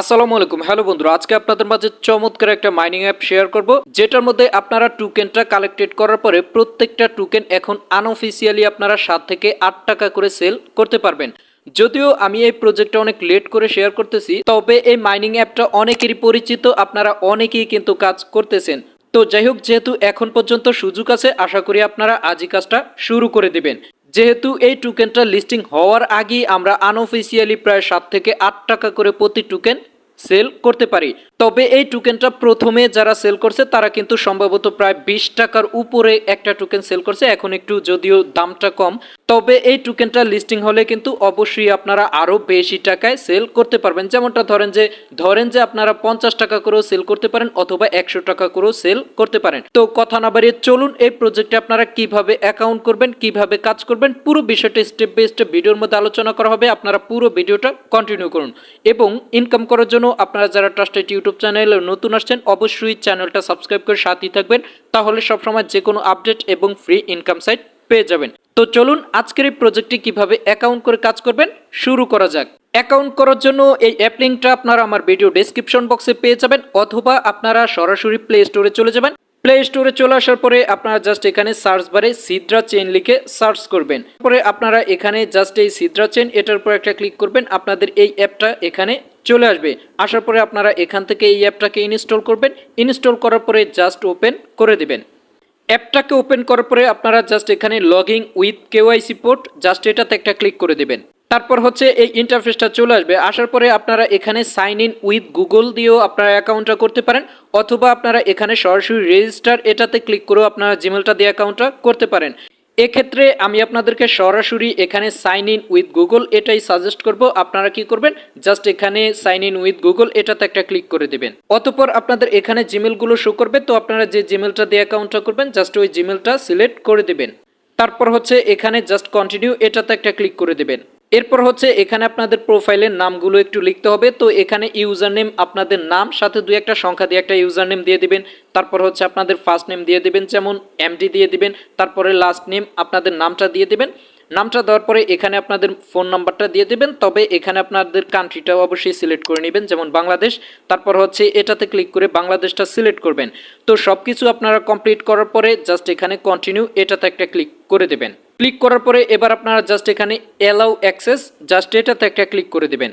আসসালামু আলাইকুম। হ্যালো বন্ধুরা, আজকে আপনাদের মাঝে চমৎকার একটা মাইনিং অ্যাপ শেয়ার করব, যেটার মধ্যে আপনারা টোকেনটা কালেক্টেড করার পরে প্রত্যেকটা টোকেন এখন আনঅফিসিয়ালি আপনারা সাত থেকে আট টাকা করে সেল করতে পারবেন। যদিও আমি এই প্রজেক্টটা অনেক লেট করে শেয়ার করতেছি, তবে এই মাইনিং অ্যাপটা অনেকেরই পরিচিত, আপনারা অনেকেই কিন্তু কাজ করতেছেন। তো যাই হোক, যেহেতু এখন পর্যন্ত সুযোগ আছে, আশা করি আপনারা আজই কাজটা শুরু করে দিবেন। যেহেতু এই টোকেনটা লিস্টিং হওয়ার আগেই আমরা আনঅফিসিয়ালি প্রায় সাত থেকে আট টাকা করে প্রতি টোকেন সেল করতে পারি। তবে এই টোকেনটা প্রথমে যারা সেল করছে, তারা কিন্তু সম্ভবত প্রায় বিশ টাকার উপরে একটা টোকেন সেল করছে। এখন একটু যদিও দামটা কম, তবে এই টোকেনটা লিস্টিং হলে কিন্তু অবশ্যই আপনারা আরও বেশি টাকায় সেল করতে পারবেন। যেমনটা ধরেন যে ধরেন যে আপনারা পঞ্চাশ টাকা করেও সেল করতে পারেন অথবা একশো টাকা করেও সেল করতে পারেন। তো কথা না বাড়িয়ে চলুন এই প্রজেক্টে আপনারা কীভাবে অ্যাকাউন্ট করবেন, কীভাবে কাজ করবেন, পুরো বিষয়টা স্টেপ বাই স্টেপ ভিডিওর মধ্যে আলোচনা করা হবে। আপনারা পুরো ভিডিওটা কন্টিনিউ করুন। এবং ইনকাম করার জন্য আপনারা যারা ট্রাস্টেড ইউটিউব চ্যানেলে নতুন আসছেন, অবশ্যই চ্যানেলটা সাবস্ক্রাইব করে সাথেই থাকবেন, তাহলে সবসময় যে কোনো আপডেট এবং ফ্রি ইনকাম সাইট পেয়ে যাবেন। তো চলুন, আজকের এই প্রজেক্টটি কীভাবে অ্যাকাউন্ট করে কাজ করবেন, শুরু করা যাক। অ্যাকাউন্ট করার জন্য এই অ্যাপ লিঙ্কটা আপনারা আমার ভিডিও ডেসক্রিপশন বক্সে পেয়ে যাবেন, অথবা আপনারা সরাসরি প্লে স্টোরে চলে যাবেন। প্লে স্টোরে চলে আসার পরে আপনারা জাস্ট এখানে সার্চ বারে সিদ্রা চেন লিখে সার্চ করবেন। পরে আপনারা এখানে জাস্ট এই সিদ্রা চেন এটার উপর একটা ক্লিক করবেন, আপনাদের এই অ্যাপটা এখানে চলে আসবে। আসার পরে আপনারা এখান থেকে এই অ্যাপটাকে ইনস্টল করবেন ইনস্টল করার পরে জাস্ট ওপেন করে দেবেন। অ্যাপটাকে ওপেন করার পরে আপনারা জাস্ট এখানে logging with KYC port just এটাতে একটা ক্লিক করে দেবেন। তারপর হচ্ছে এই ইন্টারফেসটা চলে আসবে। আসার পরে আপনারা এখানে সাইন ইন উইথ গুগল দিয়েও আপনারা অ্যাকাউন্টটা করতে পারেন, অথবা আপনারা এখানে সরাসরি রেজিস্টার এটাতে ক্লিক করেও আপনারা জিমেলটা দিয়ে অ্যাকাউন্টটা করতে পারেন। এক্ষেত্রে আমি আপনাদেরকে সরাসরি এখানে সাইন ইন উইথ গুগল এটাই সাজেস্ট করব। আপনারা কি করবেন? জাস্ট এখানে সাইন ইন উইথ গুগল এটাতে একটা ক্লিক করে দেবেন। অতপর আপনাদের এখানে জিমেলগুলো শো করবে, তো আপনারা যে জিমেলটা দিয়ে অ্যাকাউন্টটা করবেন জাস্ট ওই জিমেলটা সিলেক্ট করে দেবেন। তারপর হচ্ছে এখানে জাস্ট কন্টিনিউ এটাতে একটা ক্লিক করে দেবেন। এরপর হচ্ছে এখানে আপনাদের প্রোফাইলের নামগুলো একটু লিখতে হবে। তো এখানে ইউজার নেম আপনাদের নাম, সাথে দুই একটা সংখ্যা দিয়ে একটা ইউজার নেম দিয়ে দিবেন। তারপর হচ্ছে আপনাদের ফার্স্ট নেম দিয়ে দিবেন, যেমন এমডি দিয়ে দিবেন। তারপরে লাস্ট নেম আপনাদের নামটা দিয়ে দিবেন। নামটা দেওয়ার পরে এখানে আপনাদের ফোন নাম্বারটা দিয়ে দেবেন। তবে এখানে আপনাদের কান্ট্রিটাও অবশ্যই সিলেক্ট করে নেবেন, যেমন বাংলাদেশ। তারপর হচ্ছে এটাতে ক্লিক করে বাংলাদেশটা সিলেক্ট করবেন। তো সব কিছু আপনারা কমপ্লিট করার পরে জাস্ট এখানে কন্টিনিউ এটাতে একটা ক্লিক করে দেবেন। ক্লিক করার পরে এবার আপনারা জাস্ট এখানে অ্যালাউ অ্যাক্সেস জাস্ট এটাতে একটা ক্লিক করে দেবেন।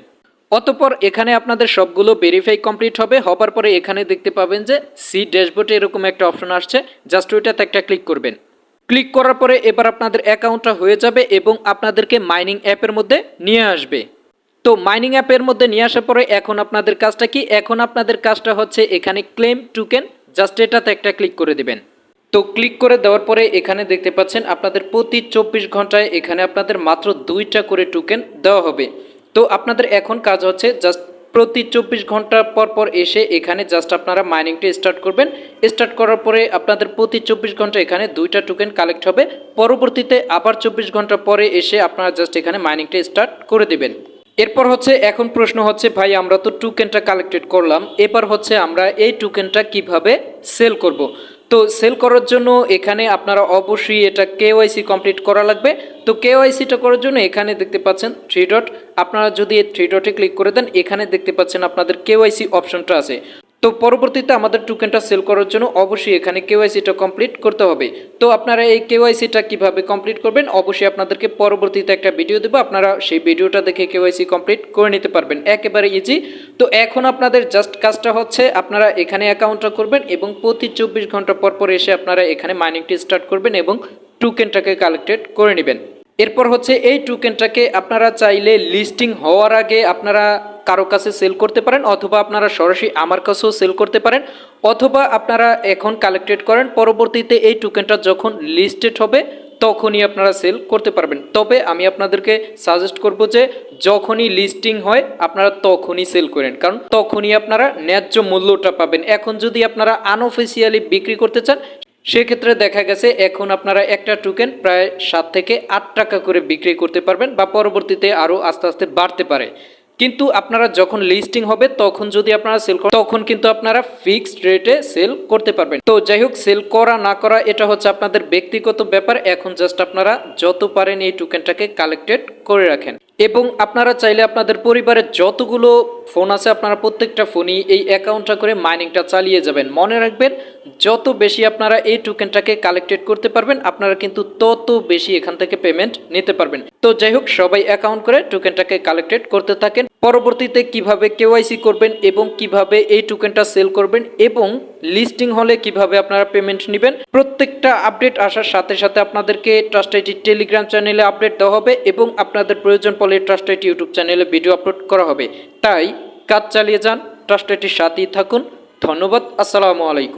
অতপর এখানে আপনাদের সবগুলো ভেরিফাই কমপ্লিট হবে, হবার পরে এখানে দেখতে পাবেন যে সি ড্যাশবোর্ডে এরকম একটা অপশন আসছে জাস্ট ওইটাতে একটা ক্লিক করবেন। ক্লিক করার পরে এবার আপনাদের অ্যাকাউন্টটা হয়ে যাবে এবং আপনাদেরকে মাইনিং অ্যাপের মধ্যে নিয়ে আসবে। তো মাইনিং অ্যাপের মধ্যে নিয়ে আসার পরে এখন আপনাদের কাজটা কি? এখন আপনাদের কাজটা হচ্ছে এখানে ক্লেম টুকেন জাস্ট এটাতে একটা ক্লিক করে দিবেন। তো ক্লিক করে দেওয়ার পরে এখানে দেখতে পাচ্ছেন আপনাদের প্রতি চব্বিশ ঘন্টায় এখানে আপনাদের মাত্র দুইটা করে টোকেন দেওয়া হবে। তো আপনাদের এখন কাজ হচ্ছে জাস্ট প্রতি চব্বিশ ঘণ্টা পর পর এসে এখানে জাস্ট আপনারা মাইনিংটা স্টার্ট করবেন। স্টার্ট করার পরে আপনাদের প্রতি চব্বিশ ঘণ্টা এখানে দুইটা টোকেন কালেক্ট হবে। পরবর্তীতে আবার চব্বিশ ঘণ্টা পরে এসে আপনারা জাস্ট এখানে মাইনিংটা স্টার্ট করে দিবেন। এরপর হচ্ছে এখন প্রশ্ন হচ্ছে, ভাই, আমরা তো টোকেনটা কালেক্টেড করলাম। এবার হচ্ছে আমরা এই টোকেনটা কীভাবে সেল করব? তো সেল করার জন্য এখানে আপনারা অবশ্যই এটা কেওয়াইসি কমপ্লিট করা লাগবে। তো কেওয়াইসিটা করার জন্য এখানে দেখতে পাচ্ছেন থ্রি ডট আপনারা যদি এই থ্রি ডটে ক্লিক করে দেন, এখানে দেখতে পাচ্ছেন আপনাদের কেওয়াইসি অপশনটা আছে। তো পরবর্তীতে আমাদের টোকেনটা সেল করার জন্য অবশ্যই এখানে কেওয়াইসিটা কমপ্লিট করতে হবে। তো আপনারা এই কেওয়াইসিটা কীভাবে কমপ্লিট করবেন? অবশ্যই আপনাদেরকে পরবর্তীতে একটা ভিডিও দেবো। আপনারা সেই ভিডিওটা দেখে কেওয়াইসি কমপ্লিট করে নিতে পারবেন। একেবারে ইজি তো এখন আপনাদের জাস্ট কাজটা হচ্ছে, আপনারা এখানে অ্যাকাউন্টটা করবেন এবং প্রতি চব্বিশ ঘণ্টা পর পর এসে আপনারা এখানে মাইনিংটি স্টার্ট করবেন এবং টোকেনটাকে কালেক্টেড করে নেবেন। এরপর হচ্ছে এই টোকেনটাকে আপনারা চাইলে লিস্টিং হওয়ার আগে আপনারা কারও কাছে সেল করতে পারেন, অথবা আপনারা সরাসরি আমার কাছেও সেল করতে পারেন, অথবা আপনারা এখন কালেক্টেড করেন, পরবর্তীতে এই টোকেনটা যখন লিস্টেড হবে, তখনই আপনারা সেল করতে পারবেন। তবে আমি আপনাদেরকে সাজেস্ট করব যে, যখনই লিস্টিং হয়, আপনারা তখনই সেল করেন, কারণ তখনই আপনারা ন্যায্য মূল্যটা পাবেন। এখন যদি আপনারা আনঅফিসিয়ালি বিক্রি করতে চান, সেক্ষেত্রে দেখা গেছে, এখন আপনারা একটা টোকেন প্রায় সাত থেকে আট টাকা করে বিক্রি করতে পারবেন, বা পরবর্তীতে আরও আস্তে আস্তে বাড়তে পারে। কিন্তু আপনারা যখন লিস্টিং হবে, তখন যদি আপনারা সেল করেন, তখন কিন্তু আপনারা ফিক্সড রেটে সেল করতে পারবেন। তো যাই হোক সেল করা, না করা, এটা হচ্ছে আপনাদের ব্যক্তিগত ব্যাপার। এখন জাস্ট আপনারা যত পারেন এই টোকেনটাকে কালেক্টেড করে রাখেন। এবং আপনারা চাইলে আপনাদের পরিবারের যতগুলো ফোন আছে আপনারা প্রত্যেকটা ফোনই এই অ্যাকাউন্টটা করে মাইনিংটা চালিয়ে যাবেন। মনে রাখবেন, যত বেশি আপনারা এই টোকেনটাকে কালেক্টেড করতে পারবেন, আপনারা কিন্তু তত বেশি এখান থেকে পেমেন্ট নিতে পারবেন। তো যাই হোক, সবাই অ্যাকাউন্ট করে টোকেনটাকে কালেক্টেড করতে থাকেন। পরবর্তীতে কীভাবে কেওয়াইসি করবেন এবং কীভাবে এই টোকেনটা সেল করবেন এবং লিস্টিং হলে কীভাবে আপনারা পেমেন্ট নেবেন, প্রত্যেকটা আপডেট আসার সাথে সাথে আপনাদেরকে ট্রাস্ট আইটি টেলিগ্রাম চ্যানেলে আপডেট দেওয়া হবে এবং আপনাদের প্রয়োজন পড়লে ট্রাস্ট আইটি ইউটিউব চ্যানেলে ভিডিও আপলোড করা হবে। তাই কাজ চালিয়ে যান ট্রাস্টেটির সাথেই থাকুন। ধন্যবাদ আসসালামু আলাইকুম।